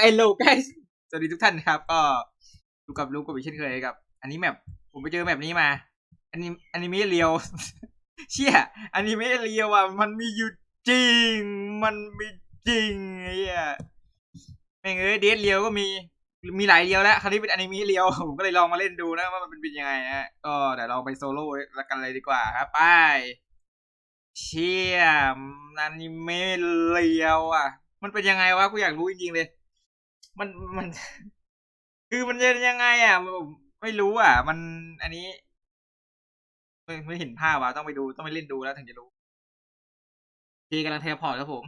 ไอโลกสสวัสดีทุกท่านครับ ก็อยู่กับลุงกับอีกเช่นเคยกับ อันนี้แมปผมไปเจอแมปนี้มาอันนี้อันนี้ไม่เรียว เชี่ยอันนี้ไม่เรียวอะมันมีอยู่จริง มันมีจริงไอ้เหี้ยแม่งเอ้ยเดทเรียวก็มีมีหลายเรียวแล้วคราวนี้เป็นอนิเมะเรียวผมก็เลยลองมาเล่นดูนะว่ามันเป็นยังไงฮะก็เดี๋ยวลองไปโซโล่แล้วกันเลยดีกว่าครับไปเชี่ยอนิเมะเรียวอะ มันเป็นยังไงวะกูอยากรู้จริงๆเลย มันมัน คือมันจะยังไง อะไม่รู้อะ มันอันนี้ไม่ไม่เห็นภาพว่ะต้องไปดูต้องไปเล่นดูแล้วถึงจะรู้ทีกำลังเทพอร์ตครับผม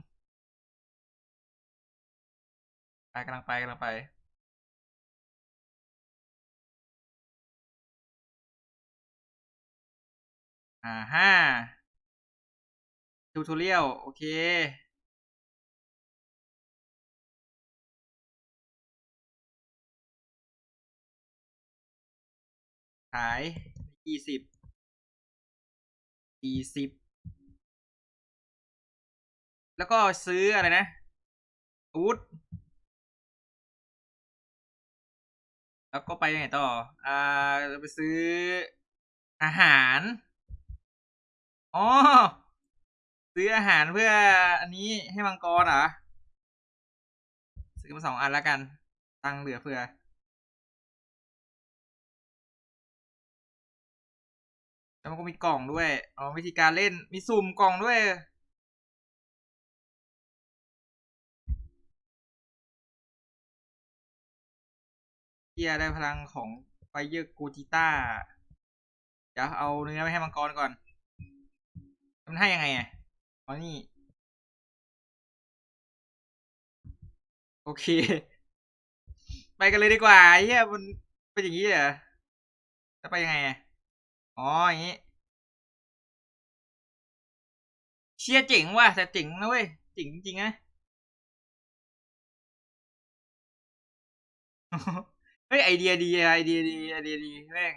ไปกำลังไปกำลังไปอ่าฮ่าทูทเรียลโอเค ขายยี่สิบยี่สิบแล้วก็ซื้ออะไรนะอูดแล้วก็ไปไหนต่อ อ่า ไปซื้ออาหาร อ๋อ ซื้ออาหารเพื่ออันนี้ให้มังกรเหรอ ซื้อมาสองอันแล้วกัน ตังเหลือเฟือ แล้วมันก็มีกล่องด้วยอ๋อวิธีการเล่นมีสุ่มกล่องด้วยเกียได้พลังของไฟเยอร์โกจิต้าเดี๋ยวเอาเนื้อไปให้มังกรก่อนมันให้ยังไงอะอ๋อนี่โอเค ไปกันเลยดีกว่าเฮียมันเป็นอย่างนี้เหรอจะไปยังไงอะ อ๋ออย่างนี้ เชียเจ๋งว่ะแต่เจ๋งนะเว้ยเจ๋งจริงๆนะเฮ้ยไอเดียดีไอเดียดีไอเดียดีแม่ง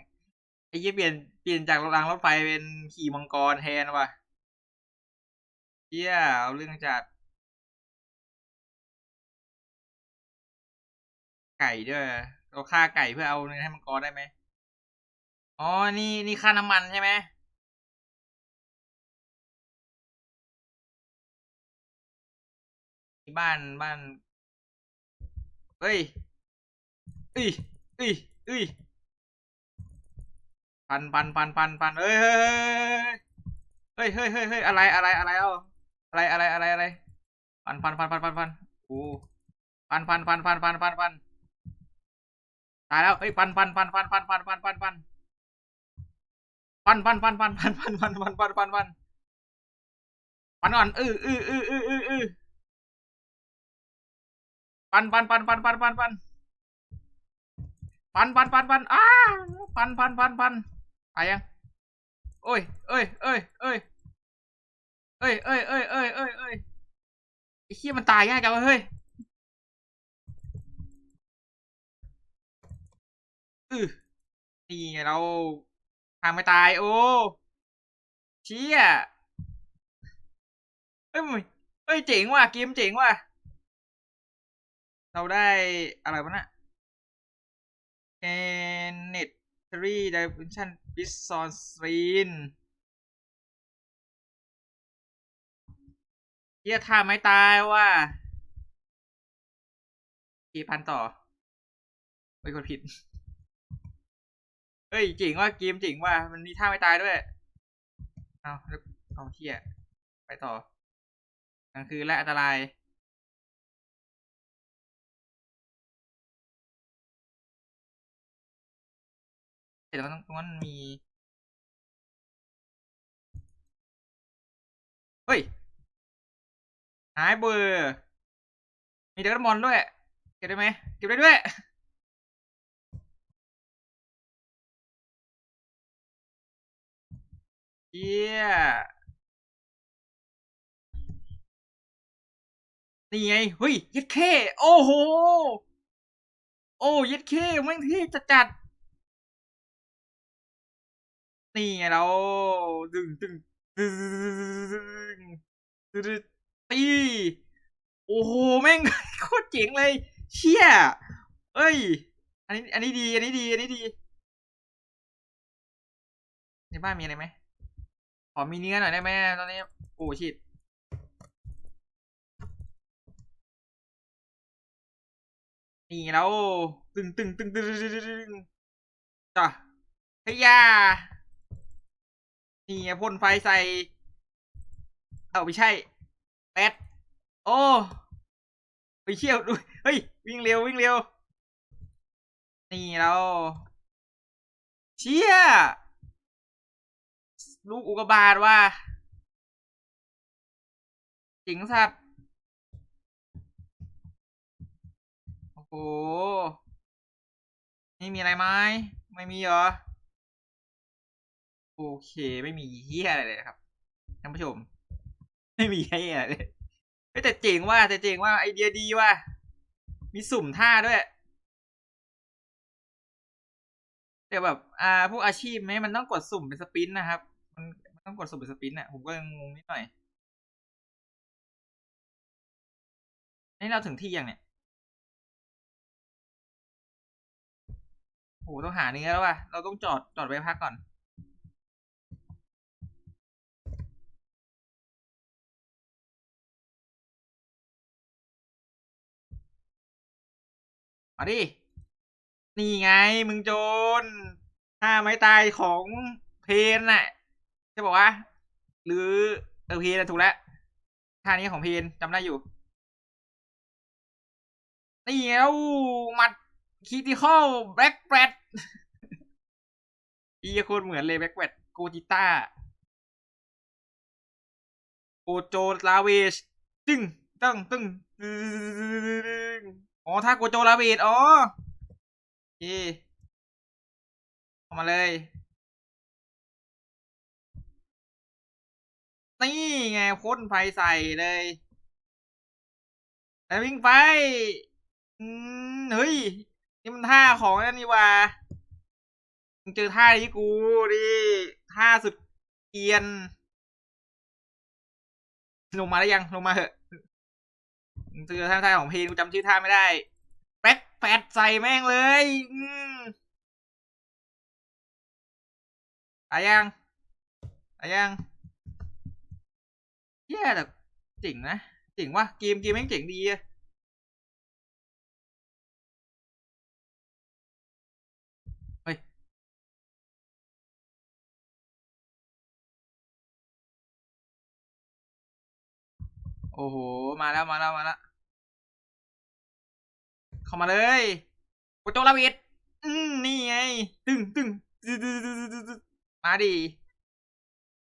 ไอ้เหี้ยเปลี่ยนเปลี่ยนจากรางรถไฟเป็นขี่มังกรแทนว่ะเหี้ยเอาเรื่องจัดไก่ด้วยเราฆ่าไก่เพื่อเอาเนื้อให้มังกรได้ไหม อ๋อ นี่นี่ค่าน้ำมันใช่ไหมที่บ้านบ้าน เฮ้ยเอ้ยเอ้ยเอ้ยพันพันพันพันพันเฮ้ยเฮ้ยเฮ้ยเฮ้ยเฮ้ยอะไรอะไรอะไรเอ้าอะไรอะไรอะไรอะไรพันพันพันพันพันพันโอ้พันพันพันพันพันพันพันตายแล้วเฮ้ยพันพันพันพันพันพันพันพันพัน พันพันพันพันพันพันพันพันพันพันพันพันก่อนเออเออเออเออเออเออปันปันปันปันปันปันปันปันปันปันปันอ้าปันปันปันปันตายยังโอ้ยเอ้ยเอ้ยเอ้ยเอ้ยเอ้ยเอ้ยเอ้ยเอ้ยเอ้ยไอ้เหี้ยมันตายยากจังวะเฮ้ยอือนี่เรา ทางไม่ตาย โอ้เชี่ยเอ้ยเอ้ยเจ๋งว่ะเกมเจ๋งว่ะ เราได้อะไรวะน่ะ Planetary Dimension Bison Screen เฮียท่าไม่ตายว่ะกี่พันต่อ ไม่กดผิด เฮ้ยจริงว่าเกมจริงว่ามันมีท่าไม่ตายด้วย เอาแล้วเอาเที่ยไปต่อกลางคืนและอันตราย แต่ตรงนั้นตรงนั้นมี เฮ้ย หายเบอร์ มีเดรมอนด้วย เก็บได้ไหม เก็บได้ด้วย เยี่ยนี่ไงเฮ้ยยัดเข้โอ้โห โอ้ยัดเข้แม่งเท่จัดจัดนี่ไงเราดึงดึงดึงดึงตีโอ้โหแม่งโคตรเจ๋งเลย เชี่ยเอ้ย อันนี้ อันนี้ดี อันนี้ดี อันนี้ดี ในบ้านมีอะไรไหม ขอมีเนื้อหน่อยได้ไหมตอนนี้โอ้ชิดนี่แล้วตึงตึงตึงตึงตึงตึงตึงจ้ะเฮียานี่พ่นไฟใส่ เอาไม่ใช่แปดโอ้ไปเชี่ยวดูเฮ้ย วิ่งเร็ววิ่งเร็ว นี่แล้ว เชี่ย ลูกอุกกาบาตว่าจิงสัตว์ โอ้โห นี่มีอะไรไหมไม่มีเหรอ โอเค ไม่มีเฮียอะไรเลยนะครับท่านผู้ชม ไม่มีเฮียอะไรเลยเฮ้ยแต่เจ๋งว่าแต่เจ๋งว่าไอเดียดีว่า มีสุ่มท่าด้วยแต่แบบ อ่า พวกอาชีพไหมมันต้องกดสุ่มเป็นสปรินต์นะครับมันมัน ต้องกดสมเป็นสปินต์อะผมก็ยังงงนิดหน่อย นี่เราถึงที่ยังเนี่ยโหต้องหาเนื้อแล้วว่ะ เราต้องจอดจอดไว้พักก่อน มาดิ นี่ไงมึงโจรท่าไม้ตายของเพนน่ะ ใช่บอกว่า หรือเออพนน่ะถูกแล้วท่านี้ของเพนจำได้อยู่นี่แล้วมัดคีติคอลแบ็กแปดอีโคตรเหมือนเลยแบ็กแปดโกจิต้าโกโจลาเวชตึ้งตึ้งตึ้งตึ้งอ๋อถ้าโกโจลาเวชอ๋อโอเคเข้ามาเลย นี่ไงพ่นไฟใส่เลยแล้ววิ่งไปอืมเฮ้ย นี่มันท่าของนั่นนี่ว่ามึงเจอท่านี้กูดิท่าสุดเกียน ลงมาแล้ยังลงมาเหอะมึงเจอท่าท่าของเพลงกูจำชื่อท่าไม่ได้แบ็คแฟดใส่แม่งเลยอืมตายยังตายยัง แย่แต่เจ๋งนะเจ๋งว่ะเกมเกมแม่งเจ๋งดีอะเฮ้ยโอ้โห มาแล้วมาแล้วมาแล้วเข้ามาเลยโกโจลาวิดอืมนี่ไง ตึงตึงตึงตึงตึงตึงตึงมาดิ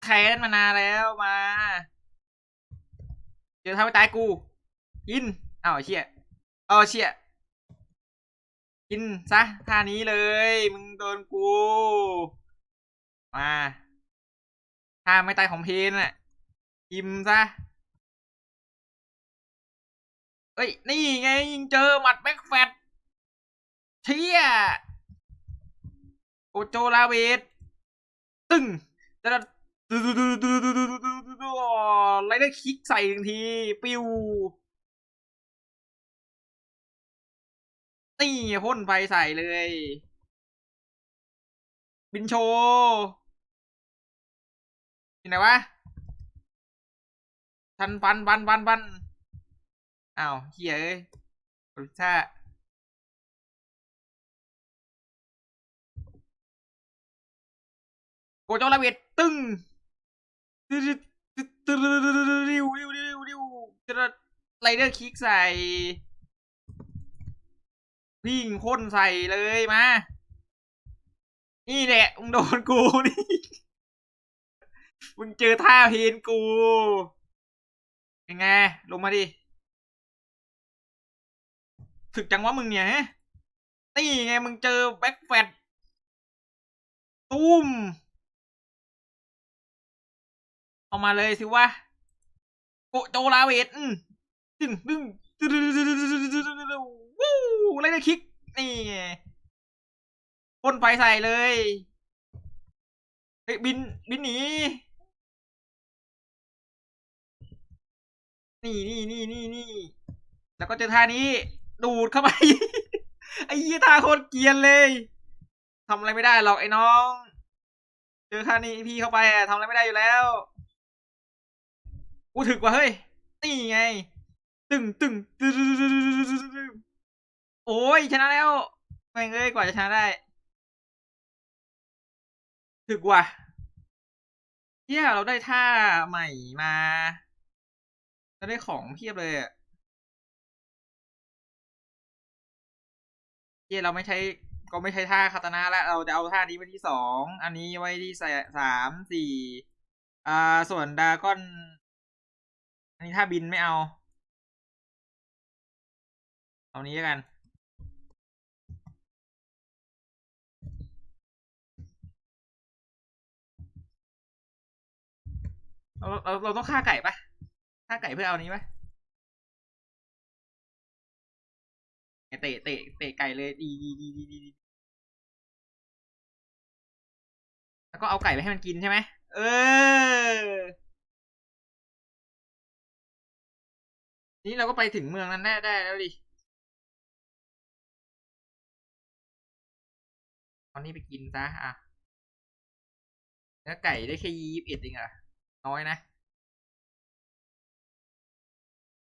แค้นมานานแล้วมา เจอทำให้ตายกู กินอ้าวเชี่ยเอาเชี่ยกินซะท่านี้เลย มึงโดนกู มาท่าไม่ตายของเพนน่ะกิมซะเอ้ย นี่ไงยิงเจอหมัดแบ็กแฟตเชี่ยโอโจลาเวตตึงจะ ดูดูดูดูดูดูดูดูดูดูไลเดอร์คิกใส่หนึ่งที ปิวนี่พ่นไฟใส่เลย บินโชที่ไหนวะชันฟันฟันฟันฟันอ้าวเฮียเอ้ยรสชาโกโจลาเวตตึ้ง ริวริวริวริวจะไรเดอร์คิกใส่วิ่งพ่นใส่เลยมา นี่แหละมึงโดนกูนี่มึงเจอท่าเพนกู ยังไง ลงมาดิถึกจังวะมึงเนี่ยฮะนี่ไงมึงเจอแบ็คแฟตตุ้ม ออกมาเลยสิวะโกโจลาเวทอืมดึงดึงวู้ไรเดอร์คิก นี่ไงพ่นไฟใส่เลยเฮ้ยบิน บินหนี นี่นี่นี่นี่นี่ แล้วก็เจอท่านี้ ดูดเข้าไป ไอ้ยี่ท่าโคตรเกียนเลยทำอะไรไม่ได้หรอกไอ้น้อง เจอท่านี้พี่เข้าไปทำอะไรไม่ได้อยู่แล้ว กูถึกว่ะเฮ้ย นี่ไงตึงตึงตึงตึงโอ้ยชนะแล้วแม่งเอ้ยกว่าจะชนะได้ ถึกว่ะเที่ยเราได้ท่าใหม่มาเราได้ของเพียบเลยอะเที่ยเราไม่ใช้ก็ไม่ใช้ท่าคาตานะแล้วเราจะเอาท่านี้ไว้ที่สองอันนี้ไว้ที่สามสี่อ่าส่วนดาก้อน นนี้ท่าบินไม่เอา เอานี้แล้วกัน เราเราเราต้องฆ่าไก่ปะฆ่าไก่เพื่อเอานี้ปะเนี่ยเตะเตะเตะไก่เลยดีดีดีดีดีดีแล้วก็เอาไก่ไปให้มันกินใช่ไหมเออ นี่เราก็ไปถึงเมืองนั้นได้ได้แล้วดิตอนนี้ไปกินซะอะเนื้อไก่ได้แค่ยี่สิบเอ็ดเองอะน้อยนะ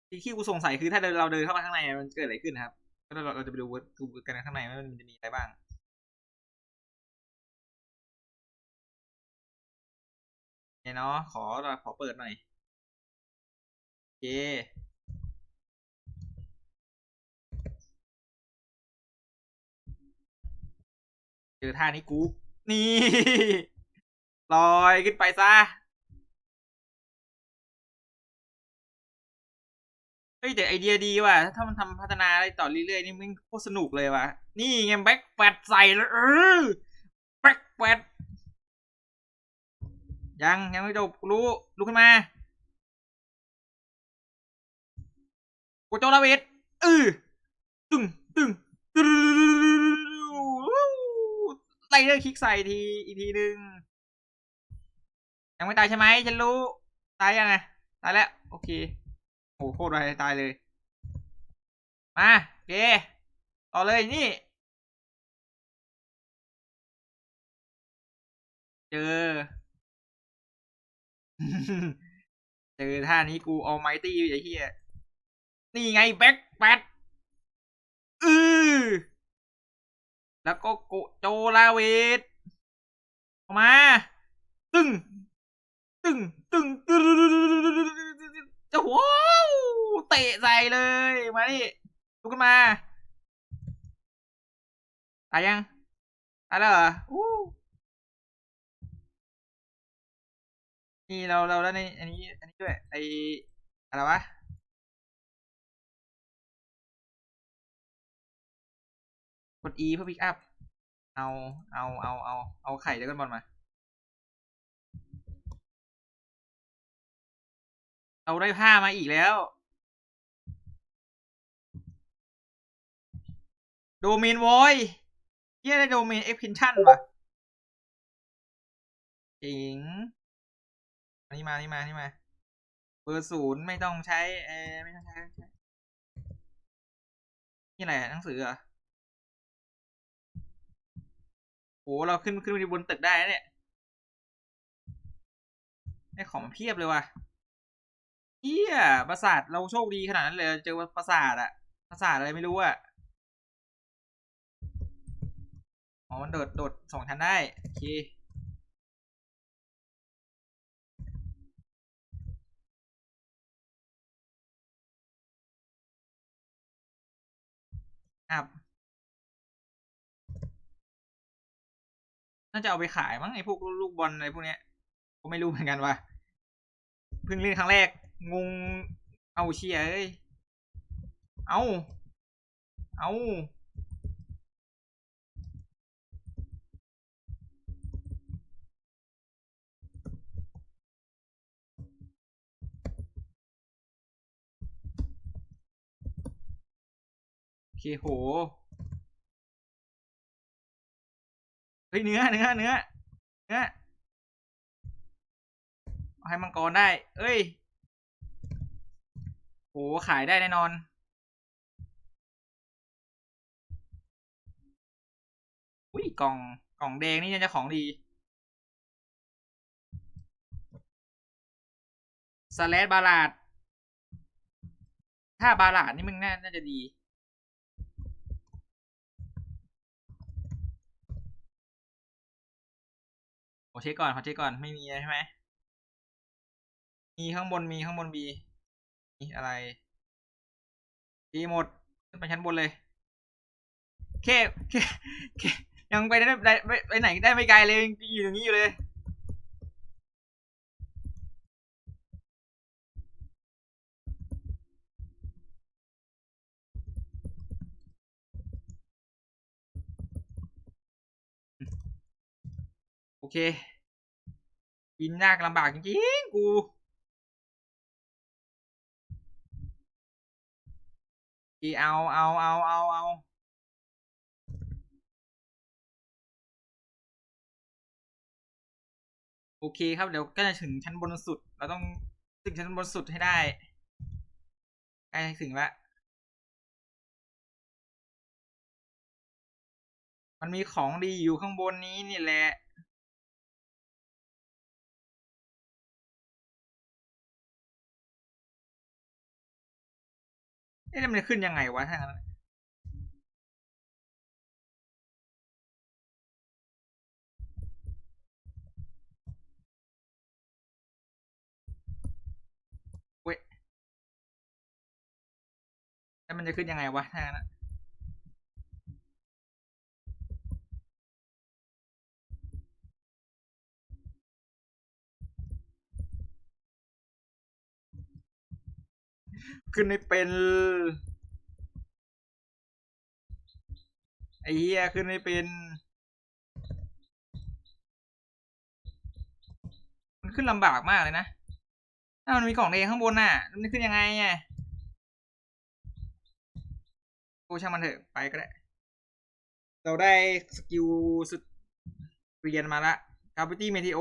ที่ที่กูสงสัยคือถ้าเราเดินเข้ามาข้างในมันเกิดอะไรขึ้นครับก็เราเราจะไปดูดูกันข้างในว่ามันจะมีอะไรบ้างเนี่ยเนาะขอขอเปิดหน่อยโอเค เจอท่านี้กู นี่ลอยขึ้นไปซะ เฮ้ยแต่ไอเดียดีว่ะ ถ้ามันทำพัฒนาอะไรต่อเรื่อยๆนี่มันโคตรสนุกเลยว่ะ นี่ไงแบ็คแฟดใส่เลยเออแบ็คแฟดยังยังไม่จบรู้ลุกขึ้นมากูโจลาเวทเออตึงตึงตึง เลือคลิกใส่ทีอีกทีหนึ่งยังไม่ตายใช่ไหมฉันรู้ ตายยังไงตายแล้ว โอเคโอ้โคตรไรตายเลย มาโอเคต่อเลยนี่ เจอ เจอท่านี้กูเอาไมตี้ไอ้เหี้ยนี่ไงแบ็คแปดอือ แล้วก็โกโจลาเวทออกมา ตึง ตึง ตึงตึงจะว้าวเตะใส่เลย มาดิลุกขึ้นมา ตายยังตายแล้วเหรอนี่เราเราแล้วในอันนี้ อันนี้ด้วยไออะไรวะ ด E เพื่อพิกอัพ เอา เอา เอา เอา เอาไข่เดกอนบอลมาเราได้ผ้ามาอีกแล้ว โดเมนวอยเฮียได้โดเมนเอ็กเพนชั่นว่ะเจ๋งอันนี้มา นี่มา นี่มา เบอร์ศูนย์ไม่ต้องใช้เอไม่ต้องใช้ นี่อะไรหนังสือเห รอโหเราขึ้นขึ้นไปบนตึกได้เนี่ยได้ของมาเพียบเลยว่ะเฮียปราสาทเราโชคดีขนาดนั้นเลย เจอปราสาทอะปราสาทอะไรไม่รู้อะอ๋อมันโดดโดดสองชั้นได้ โอเคครับ น่าจะเอาไปขายมั้งไอ้พวกลูกบอลอะไรพวกเนี้ยก็ไม่รู้เหมือนกันว่าเพิ่งเล่นครั้งแรก งง เอาเชียเอ้ยเอาเอาโอเคโห เนื้อเนื้อเนื้อเนื้อให้มังกรได้ เอ้ยโหขายได้แน่นอน อุ้ยกล่องกล่องแดงนี่น่าจะของดีสแลดบาลาด ถ้าบาลาดนี่มึงน่าจะดี เช็คก่อนขอเช็คก่อนไม่มีใช่ไหมมีข้างบนมีข้างบนบีมีอะไรดีหมดขึ้นไปชั้นบนเลยแค่แค่แค่ยังไปได้ได้ไปไปไหนได้ไม่ไกลเลยยังอยู่อย่างนี้อยู่เลย เค กินยากลำบากจริงๆกูอีเอาเอาเอาเอาเอาโอเคครับเดี๋ยวก็จะถึงชั้นบนสุด เราต้องถึงชั้นบนสุดให้ได้ใกล้ถึงละมันมีของดีอยู่ข้างบนนี้นี่แหละ เอ๊ะแล้วมันจะขึ้นยังไงวะถ้างั้นเว้ยแล้วมันจะขึ้นยังไงวะถ้างั้น ขึ้นไม่เป็น ไอ้เหี้ยขึ้นไม่เป็น มันขึ้นลำบากมากเลยนะถ้ามันมีกล่องแดงข้างบนน่ะ มันจะขึ้นยังไงอะโอ้ช่างมันเถอะไปก็ได้ เราได้สกิลสุดเรียนมาละคาปิตี้เมทิโอ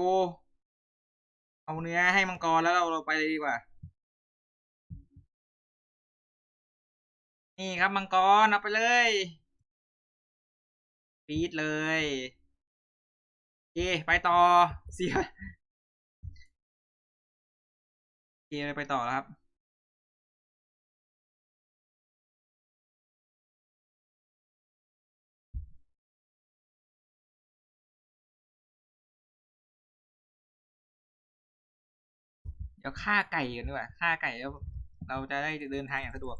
เอาเนื้อให้มังกรแล้วเราเราไปเลยดีกว่า นี่ครับมังกรเอาไปเลยปีดเลยโอไปต่อเสียโอไปต่อแล้วครับ เดี๋ยวฆ่าไก่กันดีกว่าฆ่าไก่แล้ว เราจะได้เดินทางอย่างสะดวก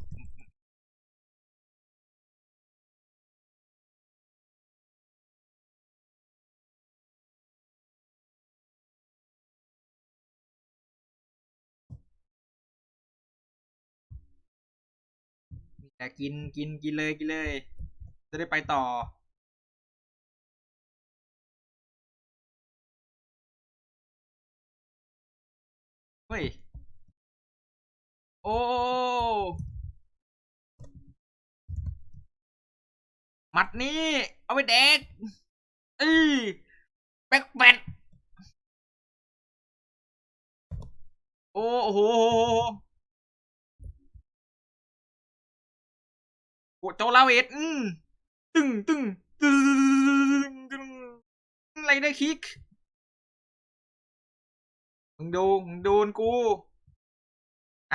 แต่กินกินกินเลยกินเลย จะได้ไปต่อเฮ้ยโอ้หมัดนี้ เอาไปแดกเอ้ยแบ็คแบทโอ้โห โอ้เจ้าลาเวทอืมตึงตึงตึงตึงอะไรได้คิก มึงดูมึงโดนกู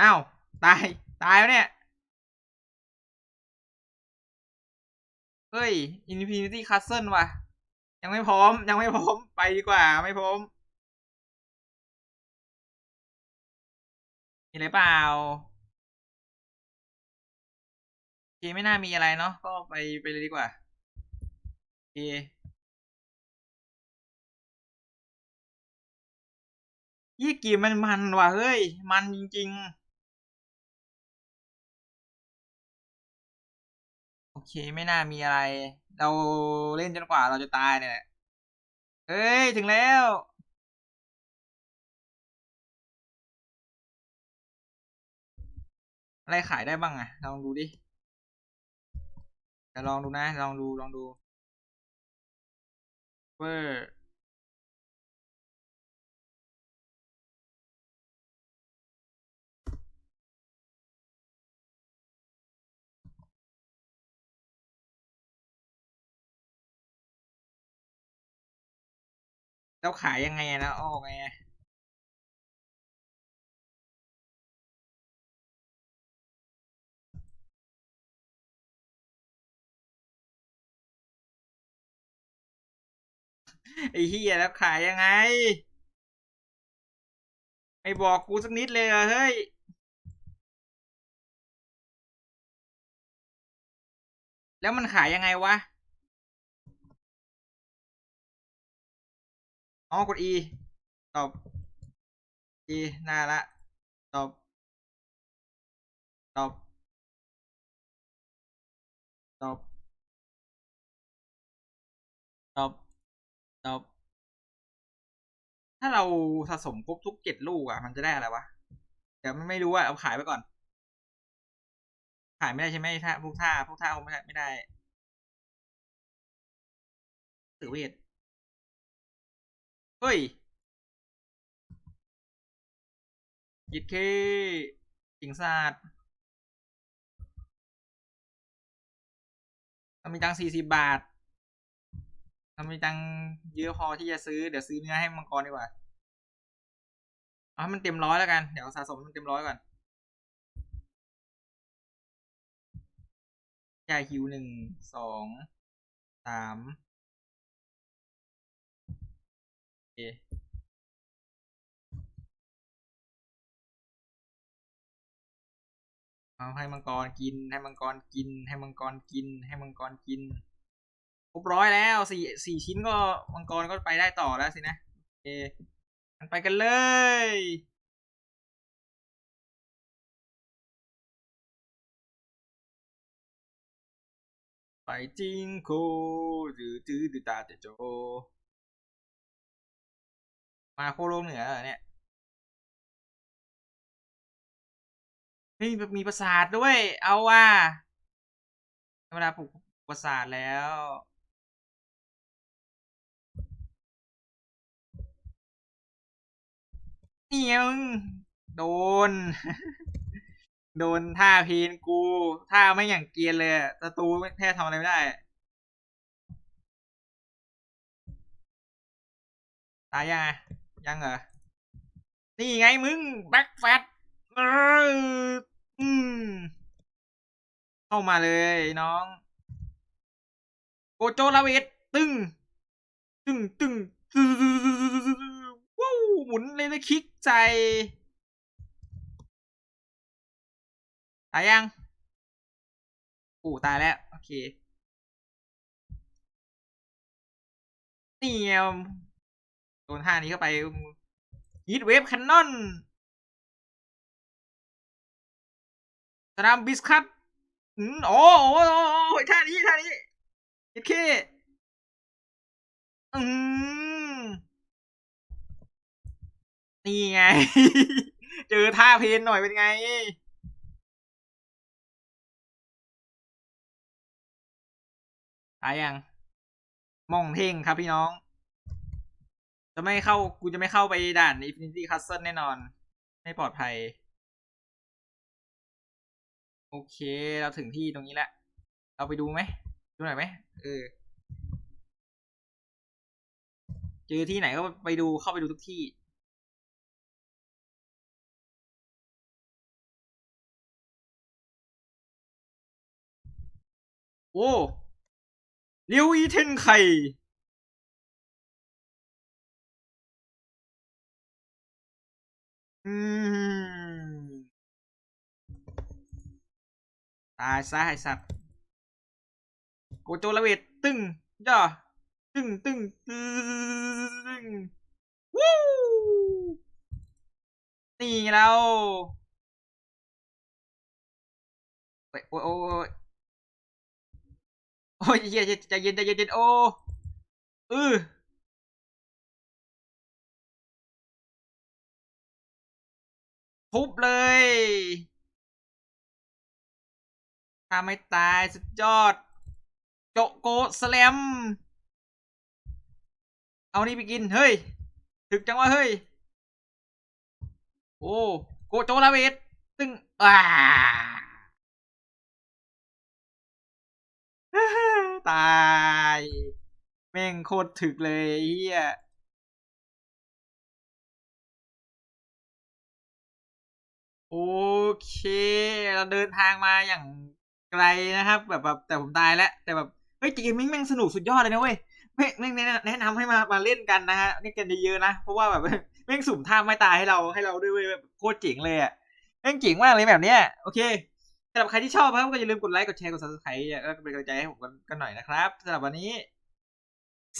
อ้าว ตาย ตายแล้วเนี่ย เฮ้ย Infinity Castle ว่ะ ยังไม่พร้อม ยังไม่พร้อม ไปดีกว่า ไม่พร้อมมีอะไรเปล่า คไม่น่ามีอะไรเนาะก็ไปไปเลยดีกว่าโอเคยี่กีมมันมันว่ะเฮ้ย มันจริง ๆ โอเคไม่น่ามีอะไร เราเล่นจนกว่าเราจะตายเนี่ยเฮ้ย ถึงแล้วอะไรขายได้บ้างอะลองดูดิ จะลองดูนะ ลองดูลองดูเวอร์เราขายยังไงนะออกไง ไอ้เฮียแล้วขายยังไงไม่บอกกูสักนิดเลยเหรอเฮ้ยแล้วมันขายยังไงวะอ๋อกด E ตอบ E หน้าละตอบตอบตอบ ตอบถ้าเราสะสมครบทุกเจ็ดลูกอะมันจะได้อะไรวะเดี๋ยวไม่ไม่รู้อะเอาขายไปก่อน ขายไม่ได้ใช่ไหมถ้าพวกท่าพวกท่าคงไม่ได้ไม่ได้สือเวทเฮ้ยยิดเคสิงศาสตร์มีตังสี่สิบบาท เรามีตังเยอะพอที่จะซื้อเดี๋ยวซื้อเนื้อให้มังกรดีกว่าเอาให้มันเต็มร้อยแล้วกัน เดี๋ยวสะสมมันเต็มร้อยก่อนยาฮิวหนึ่งสองสามโอเคเอาให้มังกรกิน ให้มังกรกิน ให้มังกรกิน ให้มังกรกิน ครบร้อยแล้วสี่สี่ชิ้นก็มังกรก็ไปได้ต่อแล้วสินะโอเคมันไปกันเลยไปจริงโคดื้อดื้อดื้อตาเจโจ มาโคโลกเหนือเหรอเนี่ยเฮ้ยมีประสาทด้วย เอาว่าเวลาปลูกประสาทแล้ว นี่ไงมึงโดน โดนท่าเพนกูท่าไม่อย่างเกียนเลยศัตรูแทบทำอะไรไม่ได้ ตายยังไงยังเหรอ นี่ไงมึงแบ็คแฟตเอออืมเข้ามาเลยน้องโกโจลาเวตตึง ตึงตึงตึง ว้าวหมุนเลยนะคลิกใจตายยังโอ้ตายแล้ว โอเคนี่ไงโดนท่านี้เข้าไปฮีทเวฟแคนนอนสนามบิสคัตอืมโอ้โอ้โอ้ท่านี้ ท่านี้โอเคอืม นี่ไง เจอท่าเพนหน่อยเป็นไง ตายยังมองเท่งครับพี่น้อง จะไม่เข้า กูจะไม่เข้าไปด่าน Infinity Castle แน่นอน ไม่ปลอดภัย โอเค เราถึงที่ตรงนี้แล้ว เราไปดูไหม ดูหน่อยไหม เออ เจอที่ไหนก็ไปดูเข้าไปดูทุกที่ โอ้เลียวอีเทนไข่อืมตายซะไอสัตว์โกโจระเวทตึงย่อตึ้งตึ้งตึ้งวู้นี่ไงเราโอ้ยโอ้ย โอ้ยเย็นใจเย็นใจเย็นใจเย็นโอ้เออทุบเลยถ้าไม่ตายสุดยอด โจโกสแลม เอานี่ไปกิน เฮ้ย ถึกจังวะเฮ้ย โอ้ โกโจลาเวตตึงอ่า ตาย แม่งโคตรถึกเลยเฮียโอเค เราเดินทางมาอย่างไกลนะครับ แบบแบบแต่ผมตายแล้ว แต่แบบเฮ้ยเกมมิ่งแม่งสนุกสุดยอดเลยนะเว้ยแม่งแนะนำให้มามาเล่นกันนะฮะเล่กันเยอะๆนะ เพราะว่าแบบแม่งสุ่มท่าไม่ตายให้เราให้เราด้วยเว้ยโคตรเจ๋งเลยอะแม่งเจ๋งมากเลยแบบเนี้ยโอเค สำหรับใครที่ชอบครับก็อย่าลืมกดไลค์กดแชร์กด subscribe แล้วก็เป็นกำลังใจให้ผมกันกันหน่อยนะครับสำหรับวันนี้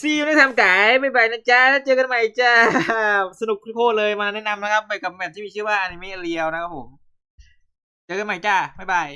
ซีอูได้ทำไก่บ๊ายบายนะจ๊ะแล้วเจอกันใหม่จ้าสนุกโคตรเลยมาแนะนำนะครับ ไปกับแมทที่มีชื่อว่าอนิเมะเรียวนะครับผม เจอกันใหม่จ้าบ๊ายบาย